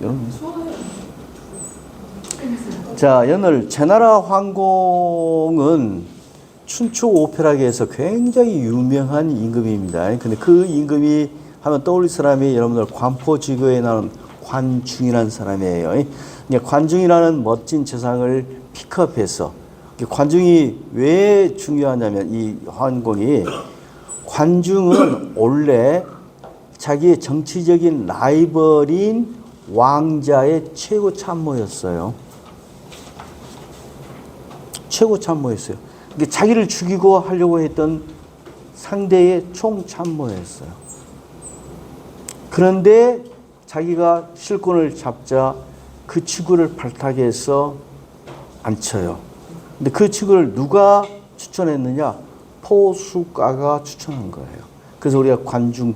이런. 자, 오늘 제나라 황공은 춘추 오페라계에서 굉장히 유명한 임금입니다. 근데 그 임금이 하면 떠올릴 사람이 여러분들 관포지교에 나오는 관중이라는 사람이에요. 관중이라는 멋진 재상을 픽업해서 관중이 왜 중요하냐면 이 황공이 관중은 원래 자기의 정치적인 라이벌인 왕자의 최고 참모였어요. 최고 참모였어요. 이게 자기를 죽이고 하려고 했던 상대의 총 참모였어요. 그런데 자기가 실권을 잡자 그 치구를 발탁해서 앉혀요. 근데 그 치구를 누가 추천했느냐? 포수가가 추천한 거예요. 그래서 우리가 관중,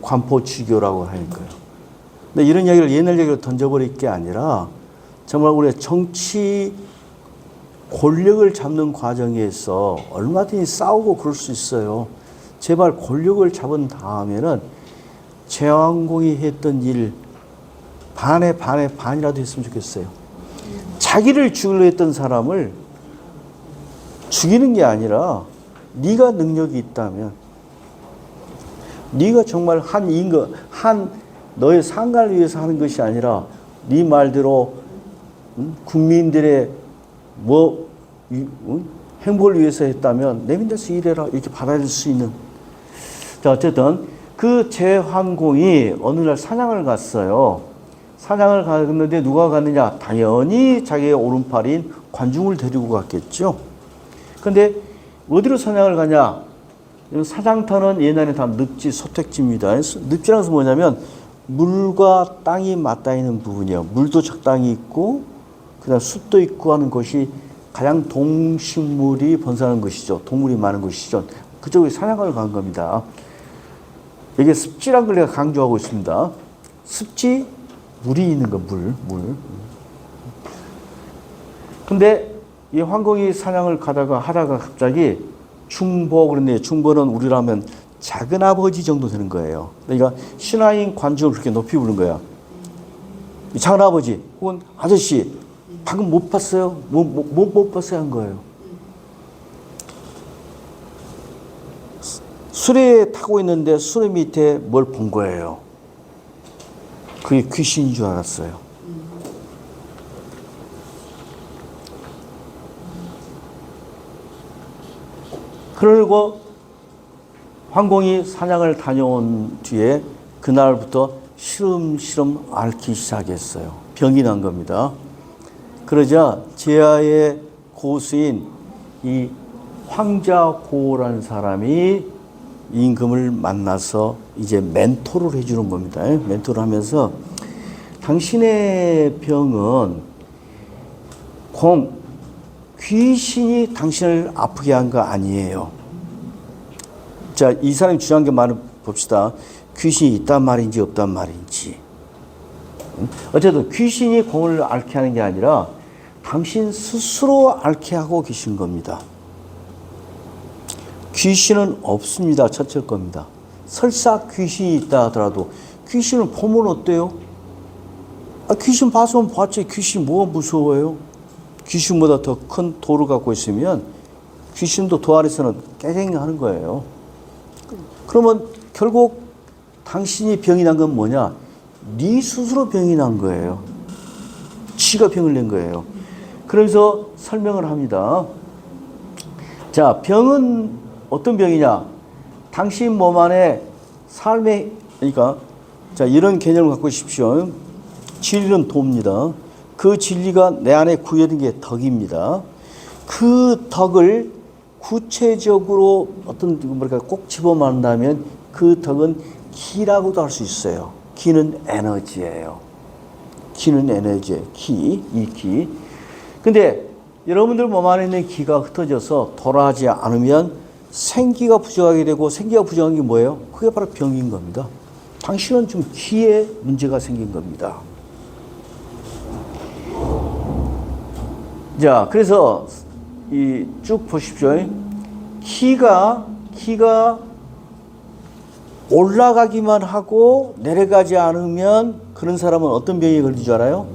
관포치교라고 거예요. 근데 이런 이야기를 옛날 얘기로 던져버릴 게 아니라 정말 우리의 정치 권력을 잡는 과정에서 얼마든지 싸우고 그럴 수 있어요. 제발 권력을 잡은 다음에는 제왕공이 했던 일 반에 반에 반이라도 했으면 좋겠어요. 자기를 죽이려 했던 사람을 죽이는 게 아니라 네가 능력이 있다면 네가 정말 한 인거 한 너의 상관을 위해서 하는 것이 아니라 네 말대로 음? 국민들의 뭐? 행복을 위해서 했다면 내민대서 일해라 이렇게 받아들일 수 있는 자 어쨌든 그 제환공이 어느 날 사냥을 갔어요. 사냥을 갔는데 누가 갔느냐? 당연히 자기의 오른팔인 관중을 데리고 갔겠죠. 근데 어디로 사냥을 가냐? 사냥터는 옛날에 다 늪지, 소택지입니다. 늪지라는 것은 뭐냐면 물과 땅이 맞닿아 있는 부분이요. 물도 적당히 있고 그다음 숲도 있고 하는 곳이 가장 동식물이 번성하는 것이죠. 동물이 많은 곳이죠. 그쪽에 사냥을 간 겁니다. 이게 습지란 걸 내가 강조하고 있습니다. 습지, 물이 있는 거, 물, 물. 근데 이 황공이 사냥을 가다가 하다가 갑자기 충보 그런데 충보는 우리라면 작은 아버지 정도 되는 거예요. 그러니까 신하인 관중을 그렇게 높이 부른 거야. 작은 아버지 혹은 아저씨 방금 못 봤어요? 못, 못, 못, 못 봤어요? 한 거예요. 수레에 타고 있는데 수레 밑에 뭘 본 거예요. 그게 귀신인 줄 알았어요. 그리고 황공이 사냥을 다녀온 뒤에 그날부터 시름시름 앓기 시작했어요. 병이 난 겁니다. 그러자 제아의 고수인 이 황자고라는 사람이 임금을 만나서 이제 멘토를 해주는 겁니다. 멘토를 하면서 당신의 병은 공, 귀신이 당신을 아프게 한 거 아니에요. 자, 이 사람이 주장한 게 말을 봅시다. 귀신이 있단 말인지 없단 말인지. 어쨌든 귀신이 공을 앓게 하는 게 아니라 당신 스스로 앓게 하고 계신 겁니다. 귀신은 없습니다. 첫째 겁니다. 설사 귀신이 있다 하더라도 귀신을 보면 어때요? 아, 귀신 봐서 봤지. 귀신 뭐가 무서워요? 귀신보다 더 큰 돌을 갖고 있으면 귀신도 도 아래서는 깨갱하는 거예요. 그러면 결국 당신이 병이 난 건 뭐냐? 네 스스로 병이 난 거예요. 지가 병을 낸 거예요. 그래서 설명을 합니다. 자, 병은 어떤 병이냐? 당신 몸 안에 삶의, 그러니까, 자, 이런 개념을 갖고 싶십시오. 진리는 도입니다. 그 진리가 내 안에 구현된 게 덕입니다. 그 덕을 구체적으로 어떤 뭐랄까 꼭 집어만다면 그 덕은 기라고도 할 수 있어요. 기는 에너지예요. 기는 에너지예요. 기, 이 기. 근데 여러분들 몸 안에 있는 기가 흩어져서 돌아가지 않으면 생기가 부족하게 되고 생기가 부족한 게 뭐예요? 그게 바로 병인 겁니다. 당신은 좀 기에 문제가 생긴 겁니다. 자, 그래서 이 쭉 보십시오. 키가 키가 올라가기만 하고 내려가지 않으면 그런 사람은 어떤 병에 걸릴 줄 알아요?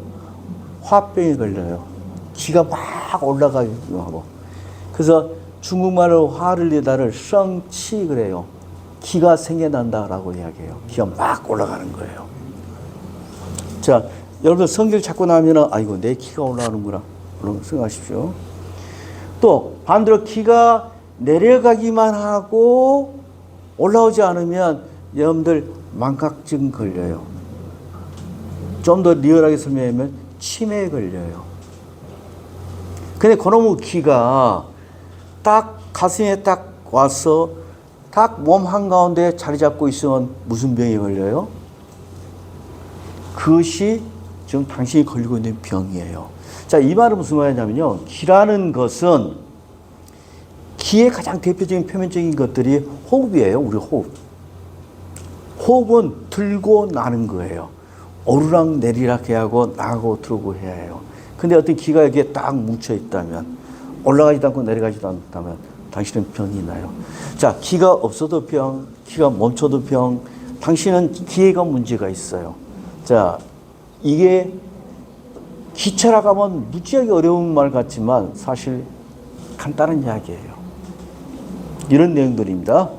화병에 걸려요. 기가 막 올라가기도 하고. 그래서 중국말로 화를 내다를 성치 그래요. 기가 생겨난다라고 이야기해요. 기가 막 올라가는 거예요. 자, 여러분 성경 찾고 나면은 아이고 내 키가 올라가는구나. 그런 생각하십시오. 또 반대로 키가 내려가기만 하고 올라오지 않으면 여러분들 망각증 걸려요. 좀 더 리얼하게 설명하면 치매에 걸려요. 근데 그놈의 키가 딱 가슴에 딱 와서 딱 몸 한가운데 자리 잡고 있으면 무슨 병에 걸려요? 그것이 지금 당신이 걸리고 있는 병이에요. 자, 이 말은 무슨 말이냐면요. 기라는 것은 기의 가장 대표적인 표면적인 것들이 호흡이에요. 우리 호흡. 호흡은 들고 나는 거예요. 오르락 내리락 해야 하고 나가고 들어오고 해야 해요. 근데 어떤 기가 여기에 딱 뭉쳐 있다면 올라가지도 않고 내려가지도 않다면 당신은 병이 나요. 자, 기가 없어도 병, 기가 멈춰도 병, 당신은 기회가 문제가 있어요. 자, 이게 기차라 가면 무지하게 어려운 말 같지만 사실 간단한 이야기예요. 이런 내용들입니다.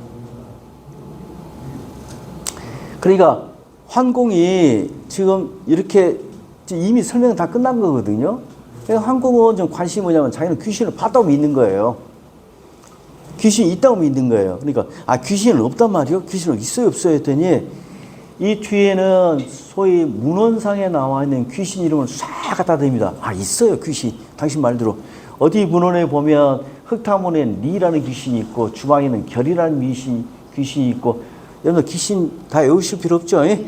그러니까 환공이 지금 이렇게 이미 설명 다 끝난 거거든요. 환공은 좀 관심이 뭐냐면 자기는 귀신을 봤다고 믿는 거예요. 귀신이 있다고 믿는 거예요. 그러니까 아 귀신은 없단 말이요? 귀신은 있어요 없어요 했더니 이 뒤에는 소위 문헌상에 나와 있는 귀신 이름을 싹 갖다 댑니다. 아 있어요 귀신. 당신 말대로 어디 문헌에 보면 흙탕문에 리라는 귀신이 있고 주방에는 결이라는 귀신 귀신이 있고 여러분 귀신 다 외우실 필요 없죠? 예?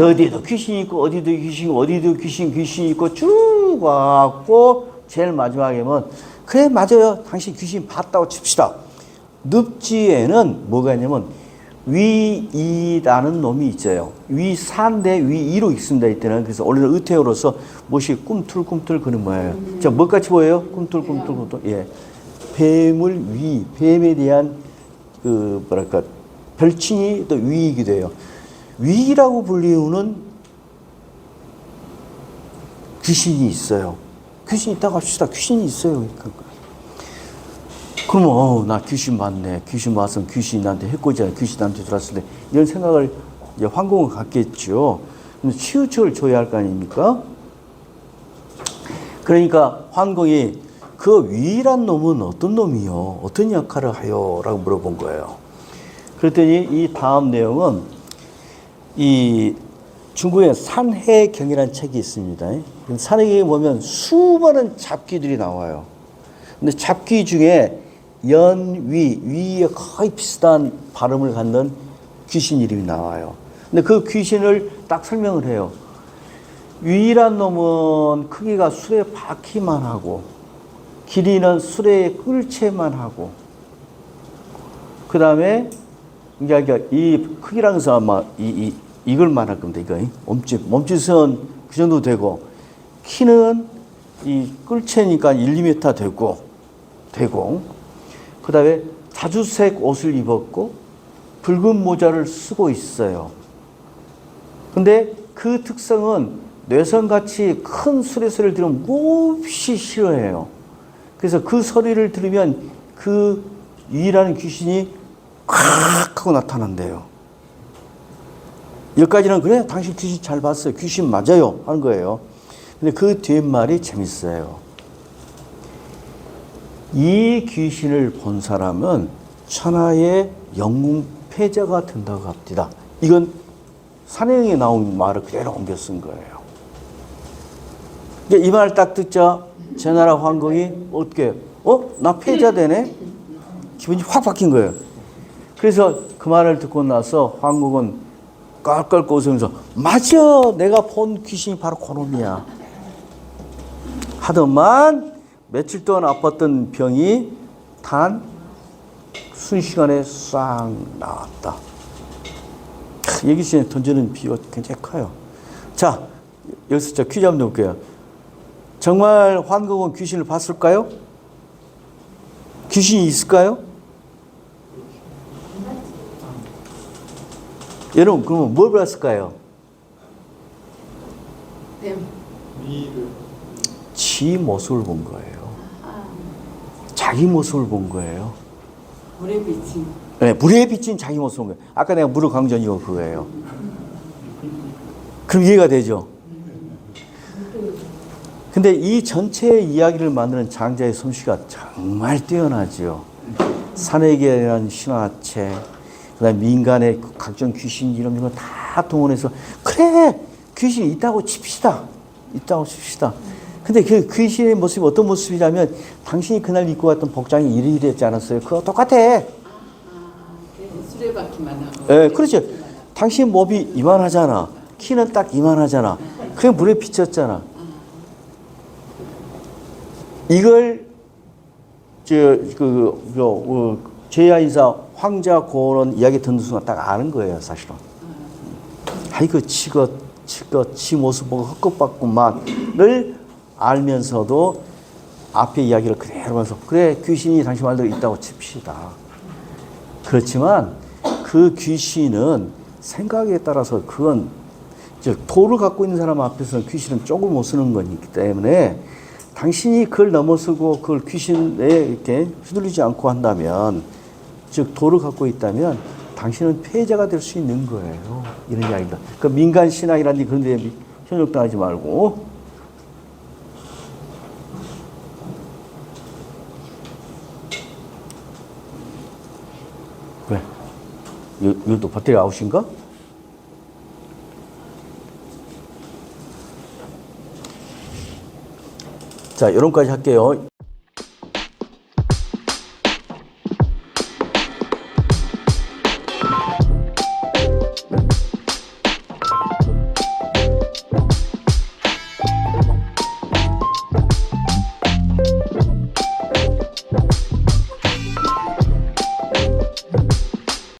어디에도 귀신이 있고 어디도 귀신 어디도 귀신 귀신이 있고 쭉 와갖고 제일 마지막에 면 그래 맞아요 당신 귀신 봤다고 칩시다 늪지에는 뭐가 있냐면 위이라는 놈이 있어요 위산대 위이로 있습니다 이때는 그래서 원래는 의태어로서 못이 꿈틀꿈틀 그는 뭐예요 자 뭐같이 보여요 꿈틀꿈틀 꿈틀 예 뱀을 위 뱀에 대한 그 뭐랄까 별칭이 또 위이기도 해요. 위라고 불리우는 귀신이 있어요. 귀신이 있다고 합시다. 귀신이 있어요. 그러 면 어, 나 귀신 봤네. 귀신 봤으면 귀신이 나한테 해코지야. 귀신 나한테 들어왔을 때 이런 생각을 이제 환공을 갖겠죠. 근데 치우쳐를 줘야 할 거 아닙니까? 그러니까 환공이 그 위란 놈은 어떤 놈이요? 어떤 역할을 하요? 라고 물어본 거예요. 그랬더니 이 다음 내용은 이 중국의 산해경이라는 책이 있습니다. 산해경에 보면 수많은 잡귀들이 나와요. 근데 잡귀 중에 연위, 위에 거의 비슷한 발음을 갖는 귀신 이름이 나와요. 근데 그 귀신을 딱 설명을 해요. 위란 놈은 크기가 술에 박히만 하고, 길이는 술에 끓채만 하고, 그 다음에 이제 이 크기라는 것은 아마 이, 이, 이걸 말할 겁니다. 이거. 몸짓. 몸짓은 그 정도 되고, 키는 이 꿀채니까 1, 2m 되고, 되고, 그 다음에 자주색 옷을 입었고, 붉은 모자를 쓰고 있어요. 근데 그 특성은 뇌성같이 큰 수레 소리를 들으면 몹시 싫어해요. 그래서 그 소리를 들으면 그 유일한 귀신이 콱 하고 나타난대요. 여기까지는 그래 당신 귀신 잘 봤어요. 귀신 맞아요 하는 거예요. 근데 그 뒷말이 재밌어요. 이 귀신을 본 사람은 천하의 영웅 패자가 된다고 합니다. 이건 산행에 나온 말을 그대로 옮겨 쓴 거예요. 이말딱 듣자 제 나라 황공이 어떻게 어? 나 패자 되네? 기분이 확 바뀐 거예요. 그래서 그 말을 듣고 나서 황국은 깔깔 웃으면서 맞아 내가 본 귀신이 바로 그놈이야 하더만 며칠 동안 아팠던 병이 단 순식간에 싹 나왔다. 얘기 시에 던지는 비가 굉장히 커요. 자 여기서 저 퀴즈 한번 볼게요. 정말 환국은 귀신을 봤을까요? 귀신이 있을까요? 여러분 그러면 뭘 봤을까요? 뱀. 지 모습을 본 거예요. 아, 자기 모습을 본 거예요. 물에 비친. 네, 물에 비친 자기 모습을 본 거예요. 아까 내가 물의 강전 이거 그거예요. 그럼 이해가 되죠? 근데 이 전체 이야기를 만드는 장자의 솜씨가 정말 뛰어나죠. 산에게 대한 신화책, 그다음 민간의 그 각종 귀신 이런 거다 동원해서 그래 귀신이 있다고 칩시다, 있다고 칩시다. 근데 그 귀신의 모습이 어떤 모습이냐면 당신이 그날 입고 갔던 복장이 이리이랬지 않았어요? 그거 똑같아. 아. 예, 그렇죠. 당신 몸이 이만하잖아. 키는 딱 이만하잖아. 그게 물에 비쳤잖아. 이걸 저그 그, 어, 제야인사 황자 고원 이야기 듣는 순간 딱 아는 거예요, 사실은. 아이고 치것 치것 치 모습 보고 헛것봤구만을 알면서도 앞에 이야기를 그대로 하면서 그래 귀신이 당신 말대로 있다고 칩시다. 그렇지만 그 귀신은 생각에 따라서 그건 즉 도를 갖고 있는 사람 앞에서는 귀신은 쪽을 못 쓰는 거기 때문에 당신이 그걸 넘어서고 그걸 귀신에 이렇게 휘둘리지 않고 한다면 즉 도를 갖고 있다면 당신은 패자가 될 수 있는 거예요. 이런 이야기입니다. 그 민간 신앙이라든지 그런 데 현혹당하지 말고 이- 이것도 배터리 아웃인가? 자, 이런까지 할게요.